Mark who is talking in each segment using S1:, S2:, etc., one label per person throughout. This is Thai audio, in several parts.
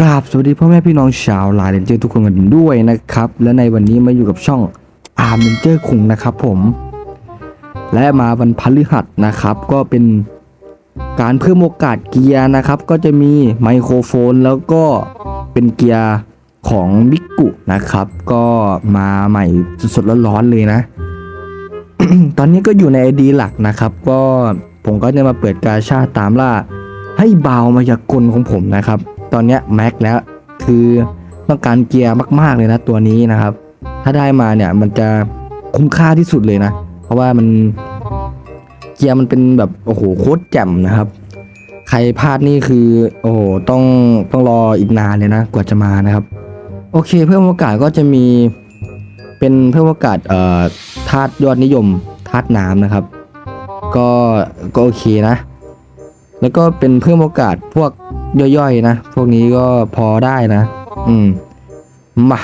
S1: กราบสวัสดีพ่อแม่พี่น้องชาวลายเลนเจอร์ทุกคนกันด้วยนะครับ และในวันนี้มาอยู่กับช่องอาร์มเลนเจอร์คุงนะครับผม และมาวันพฤหัสนะครับ ก็เป็นการเพิ่มโอกาสเกียร์นะครับ ก็จะมีไมโครโฟนแล้วก็เป็นเกียร์ของมิกุนะครับ ก็มาใหม่สดๆร้อนๆเลยนะ ตอนนี้ก็อยู่ในไอดีหลักนะครับ ก็ผมก็จะมาเปิดกาชาตามล่าให้เบามายากลของผมนะครับ ตอนนี้แม็กแล้วคือต้องการเกียร์มาก ๆเลยนะตัวนี้นะครับ ถ้าได้มาเนี่ยมันจะคุ้มค่าที่สุดเลยนะ เพราะว่ามันเกียร์มันเป็นแบบโอ้โหโคตรแจ่มนะครับ ใครพลาดนี่คือโอ้โหต้องต้องรออีกนานเลยนะ กว่าจะมานะครับ โอเค เพิ่มโอกาสก็จะมีเป็นเพิ่มโอกาสเอ่อธาตุยอดนิยมธาตุน้ำนะครับ ก็ก็โอเคนะ แล้วก็เป็นเพิ่มโอกาสพวก ย่อยๆนะ พวกนี้ก็พอได้นะ อืม มา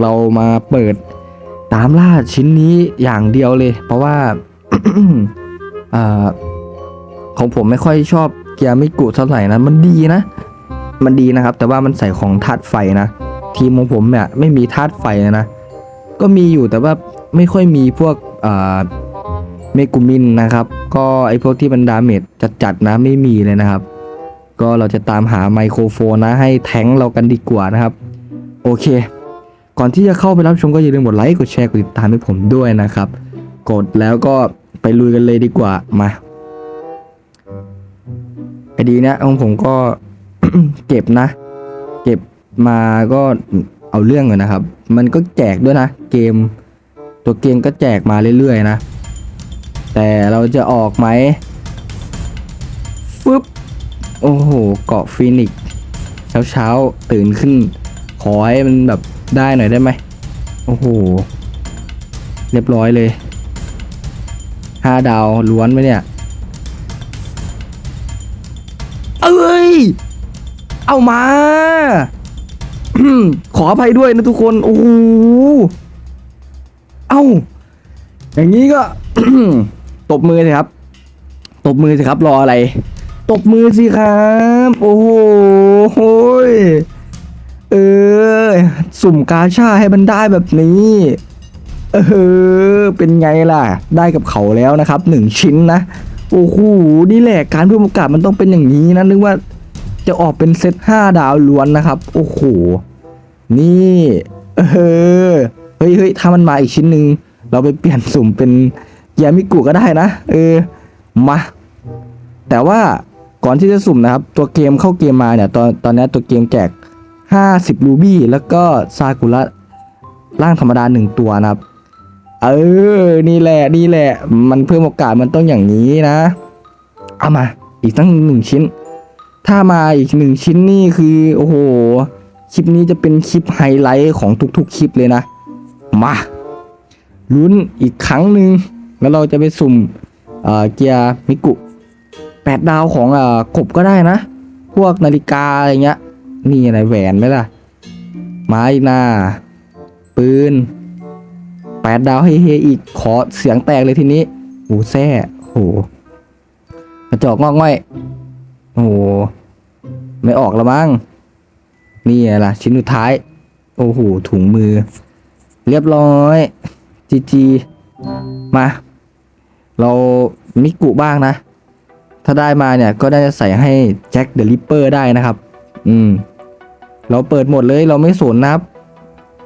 S1: เรามาเปิดตามล่าชิ้นนี้อย่างเดียวเลย เพราะว่าอของผมไม่ค่อยชอบเกียร์มิกุเท่าไหร่นะ มันดีนะ มันดีนะครับ แต่ว่ามันใส่ของธาตุไฟนะ ทีมของผมเนี่ยไม่มีธาตุไฟนะ ก็มีอยู่แต่ว่าไม่ค่อยมีพวกอ่าเมกุมินนะครับ ก็ไอพวกที่มันดาเมจจัดๆนะไม่มีเลยนะครับ ก็เราจะตามหาไมโครโฟนนะ ให้แทงเรากันดีกว่านะครับ โอเค ก่อนที่จะเข้าไปรับชมก็อย่าลืมกดไลค์กดแชร์กดติดตามให้ผมด้วยนะครับ กดแล้วก็ไปลุยกันเลยดีกว่ามาไอดีนี้ยของผมก็เก็บนะ เก็บมาก็เอาเรื่องเลยนะครับ มันก็แจกด้วยนะ เกม ตัวเกมก็แจกมาเรื่อยๆนะ แต่เราจะออกไหม โอ้โห เกาะฟินิกซ์เช้าเช้าตื่นขึ้น ขอให้มันแบบได้หน่อยได้ไหม โอ้โห เรียบร้อยเลยห้าดาวล้วนไหมเนี่ย เอ้ย เอามา ขออภัยด้วยนะทุกคน โอ้โห เอ้า อย่างนี้ก็ ตบมือสิครับ ตบมือสิครับรออะไร ตบมือสิครับ โอ้โหโอ้ยเออ สุ่มกาชาให้มันได้แบบนี้ เออ เป็นไงล่ะ ได้กับเขาแล้วนะครับหนึ่งชิ้นนะ โอ้โห นี่แหละการเพิ่มโอกาสมันต้องเป็นอย่างนี้นะ นึกว่าจะออกเป็นเซตห้าดาวล้วนนะครับ โอ้โห นี่ เออ เฮ้ยเฮ้ยถ้ามันมาอีกชิ้นหนึ่งเราไปเปลี่ยนสุ่มเป็นยามิกุก็ได้นะ เออ มา แต่ว่า ก่อนที่จะสุ่มนะครับ ตัวเกมเข้าเกมมาเนี่ยตอนตอนนี้ตัวเกมแจก 50 รูบี้แล้วก็ซากุระร่างธรรมดาหนึ่งตัวนะครับ เออ นี่แหละ นี่แหละ มันเพิ่มโอกาสมันต้องอย่างนี้นะ เอามา อีกตั้งหนึ่งชิ้น ถ้ามาอีกหนึ่งชิ้นนี่คือ โอ้โห คลิปนี้จะเป็นคลิปไฮไลท์ของทุกๆ คลิปเลยนะ มาลุ้นอีกครั้งหนึ่งแล้วเราจะไปสุ่มเอ่อเกียร์มิกุ แปดดาวของเอ่อกบก็ได้นะ พวกนาฬิกาอะไรเงี้ย นี่อะไรแหวนไหมล่ะ ไม้หน้า ปืนแปดดาวเฮๆอีกขอเสียงแตกเลยทีนี้โอ้แซ่โหกระจอกงอกง่อยโอ้โหไม่ออกละมั้งนี่ไงล่ะ ชิ้นสุดท้าย โอ้โหถุงมือ เรียบร้อยจีจีมา เรามิกุบ้างนะ ถ้าได้มาเนี่ยก็ได้จะใส่ให้แจ็คเดอะริปเปอร์ได้นะครับ อืม เราเปิดหมดเลยเราไม่สนนะครับ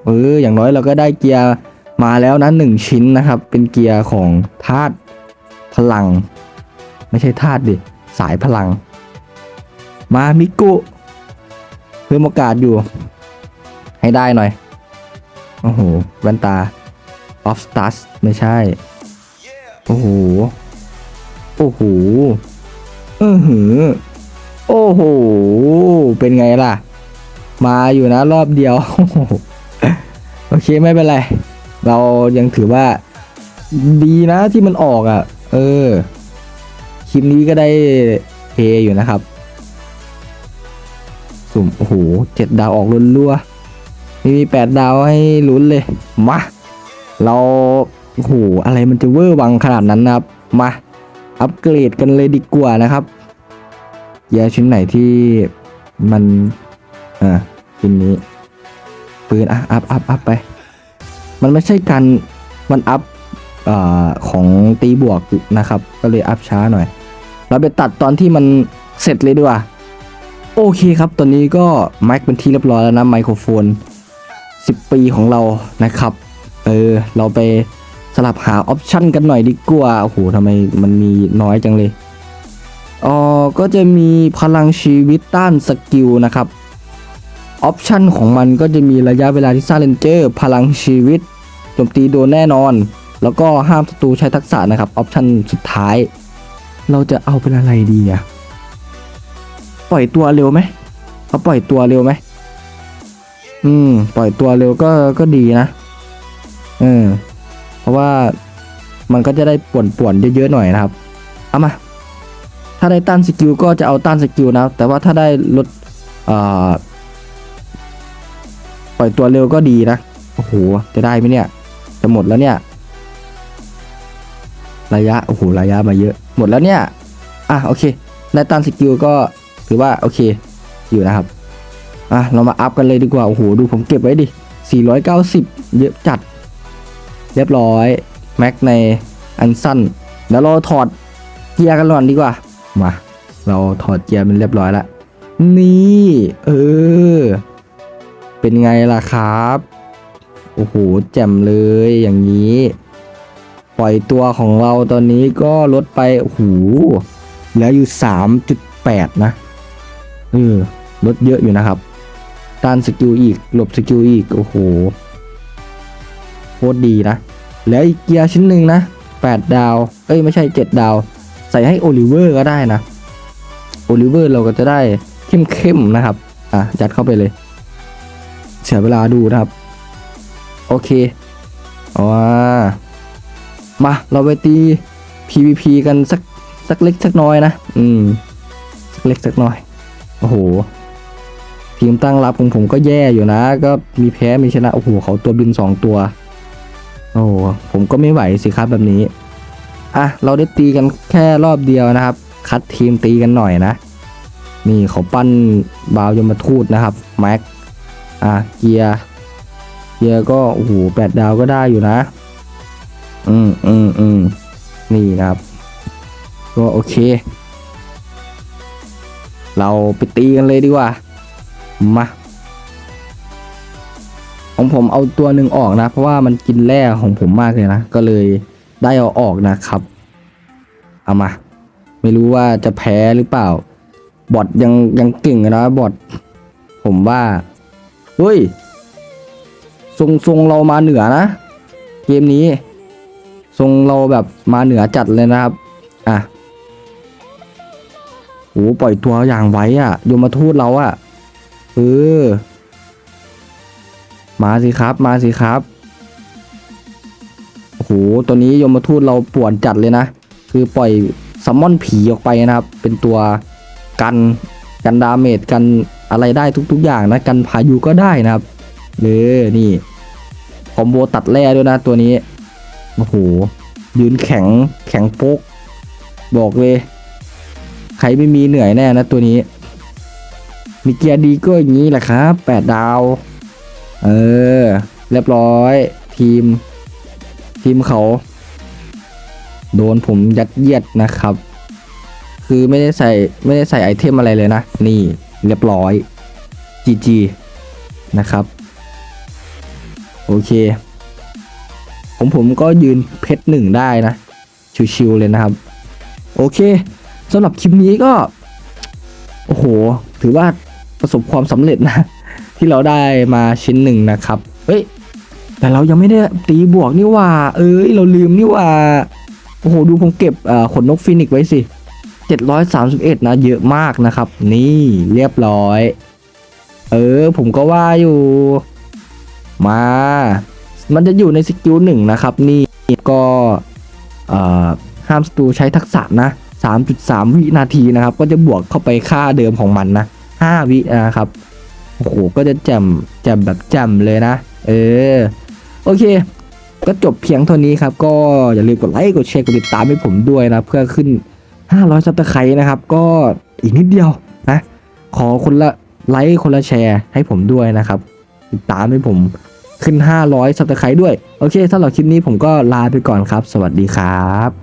S1: เออ อย่างน้อยเราก็ได้เกียร์มาแล้วนะหนึ่งชิ้นนะครับ เป็นเกียร์ของธาตุพลัง ไม่ใช่ธาตุดิ สายพลัง มามิกุเพิ่มโอกาสอยู่ ให้ได้หน่อย โอ้โหแว่นตาออฟสตัสไม่ใช่ โอ้โห โอ้โห ออหือ โอ้โห เป็นไงล่ะ มาอยู่นะรอบเดียว โอเคไม่เป็นไร เรายังถือว่า ดีนะที่มันออกอะ่ะ เออ คลิปนี้ก็ได้เฮอยู่นะครับ สุ่ม โอ้โหเจ็ดดาวออกรัวๆไม่มีแปดดาวให้ลุ้นเลย มา เราโอ้โหอะไรมันจะเวอร์วังขนาดนั้นนะครับ มา อัปเกรดกันเลยดีกว่านะครับเยร์ชิ้นไหนที่มันอ่าชิ้นนี้ปืนอะอัพอัพอัพไป มันไม่ใช่การมันอัพอ่าของตีบวกนะครับ ก็เลยอัพช้าหน่อย เราไปตัดตอนที่มันเสร็จเลยดีกว่า โอเคครับ ตอนนี้ก็แม็กเป็นที่เรียบร้อยแล้วนะไมโครโฟน 10 ปีของเรานะครับ เออ เราไป สลับหาออปชันกันหน่อยดีกว่า โอ้โหทำไมมันมีน้อยจังเลยอ๋อก็จะมีพลังชีวิตต้านสกิลนะครับ ออปชันของมันก็จะมีระยะเวลาที่สร้าเลนเจอร์ พลังชีวิตโจมตีโดนแน่นอน แล้วก็ห้ามศัตรูใช้ทักษะนะครับ ออปชันสุดท้าย เราจะเอาเป็นอะไรดีอะปล่อยตัวเร็วไหมเอาปล่อยตัวเร็วไหมอืม ปล่อยตัวเร็วก็ก็ดีนะ เออ เพราะว่ามันก็จะได้ป่วนๆเยอะๆหน่อยนะครับ เอามา ถ้าได้ต้านสกิลก็จะเอาต้านสกิลนะ แต่ว่าถ้าได้ลดปล่อยตัวเร็วก็ดีนะ โอ้โห จะได้ไหมเนี่ย จะหมดแล้วเนี่ย ระยะ โอ้โห ระยะมาเยอะ หมดแล้วเนี่ย อะ โอเค ได้ต้านสกิลก็ถือว่าโอเค อยู่นะครับ อะ เรามาอัพกันเลยดีกว่า โอ้โห ดูผมเก็บไว้ดิ 490 เยอะจัด เรียบร้อยแม็กในอันสั้นแล้วเราถอดเกียร์กันก่อนดีกว่ามาเราถอดเกียร์มันเรียบร้อยแล้วนี่เออเป็นไงล่ะครับโอ้โหแจ่มเลยอย่างนี้ ปล่อยตัวของเราตอนนี้ก็ลดไปโอ้โหเหลืออยู่ 3.8 นะเออลดเยอะอยู่นะครับต้านสกิลอีกหลบสกิลอีก โอ้โห ตรดีนะ แล้วอีกเกียร์ชิ้นหนึ่งนะ 8 ดาว เอ้ยไม่ใช่ 7 ดาว ใส่ให้โอลิเวอร์ก็ได้นะ โอลิเวอร์เราก็จะได้เข้มๆนะครับ อะจัดเข้าไปเลย เสียเวลาดูนะครับ โอเคอ่ามาเราไปตี PVP กันสักสักเล็กสักน้อยนะ อืม สักเล็กสักน้อย โอ้โห ทีมตั้งรับของผมก็แย่อยู่นะ ก็มีแพ้มีชนะ โอ้โห เขาตัวบินสองตัว โอ้ผมก็ไม่ไหวสิครับแบบนี้ อะ เราได้ตีกันแค่รอบเดียวนะครับ คัดทีมตีกันหน่อยนะ นี่เขาปั้นบาวยมทูตนะครับแม็กอะเกียร์เกียร์ก็โอ้โหแปดดาวก็ได้อยู่นะ อืมอืมอืมนี่นะครับ ก็โอเค เราไปตีกันเลยดีกว่า มา ของผมเอาตัวหนึ่งออกนะ เพราะว่ามันกินแร่ของผมมากเลยนะ ก็เลยได้เอาออกนะครับ เอามา ไม่รู้ว่าจะแพ้หรือเปล่า บอทยังยังเก่งนะบอทผมว่า เฮ้ย ทรงทรงเรามาเหนือนะ เกมนี้ ทรงเราแบบมาเหนือจัดเลยนะครับ อะโหปล่อยตัวอย่างไว้อะ โยมมาทูตเราอะ เออ มาสิครับ มาสิครับ โอ้โห ตัวนี้ยมทูตเราป่วนจัดเลยนะ คือปล่อยซัมมอนผีออกไปนะครับ เป็นตัวกันกันดาเมจกันอะไรได้ทุก ๆ อย่างนะ กันพายุก็ได้นะครับเออนี่คอมโบตัดแร่ด้วยนะตัวนี้ โอ้โห ยืนแข็งแข็งโป๊ก บอกเลย ใครไม่มีเหนื่อยแน่นะตัวนี้ มีเกียร์ดีก็อย่างนี้แหละครับแปดดาว เออ เรียบร้อย ทีม ทีมเขา โดนผมยัดเยียดนะครับ คือไม่ได้ใส่ไม่ได้ใส่ไอเทมอะไรเลยนะ นี่เรียบร้อย GG นะครับ โอเค ผมผมก็ยืนเพชรหนึ่งได้นะ ชิวๆเลยนะครับ โอเคสำหรับคลิปนี้ก็ โอ้โห ถือว่าประสบความสำเร็จนะ ที่เราได้มาชิ้นหนึ่งนะครับเฮ้ย แต่เรายังไม่ได้ตีบวกนี่ว่า เอ้ย เราลืมนี่ว่า โอ้โห ดูผมเก็บขนนกฟินิกไว้สิ 731 นะ เยอะมากนะครับ นี่เรียบร้อย เออ ผมก็ว่าอยู่ มา มันจะอยู่ในสกิลหนึ่งนะครับ นี่ก็ห้ามศัตรูใช้ทักษะนะ 3.3 วินาทีนะครับ ก็จะบวกเข้าไปค่าเดิมของมันนะ 5 วินะครับ โอ้โหก็จะจ่มแจ่มแบบจ่มเลยนะ เออ โอเค ก็จบเพียงเท่านี้ครับ ก็อย่าลืมกดไลค์กดแชร์กดติดตามให้ผมด้วยนะ เพื่อขึ้น 500ซับสไครต์นะครับ ก็อีกนิดเดียวนะ ขอคนละไลค์คนละแชร์ให้ผมด้วยนะครับ ติดตามให้ผมขึ้น 500ซับสไครต์ด้วย โอเคสำหรับคลิปนี้ผมก็ลาไปก่อนครับ สวัสดีครับ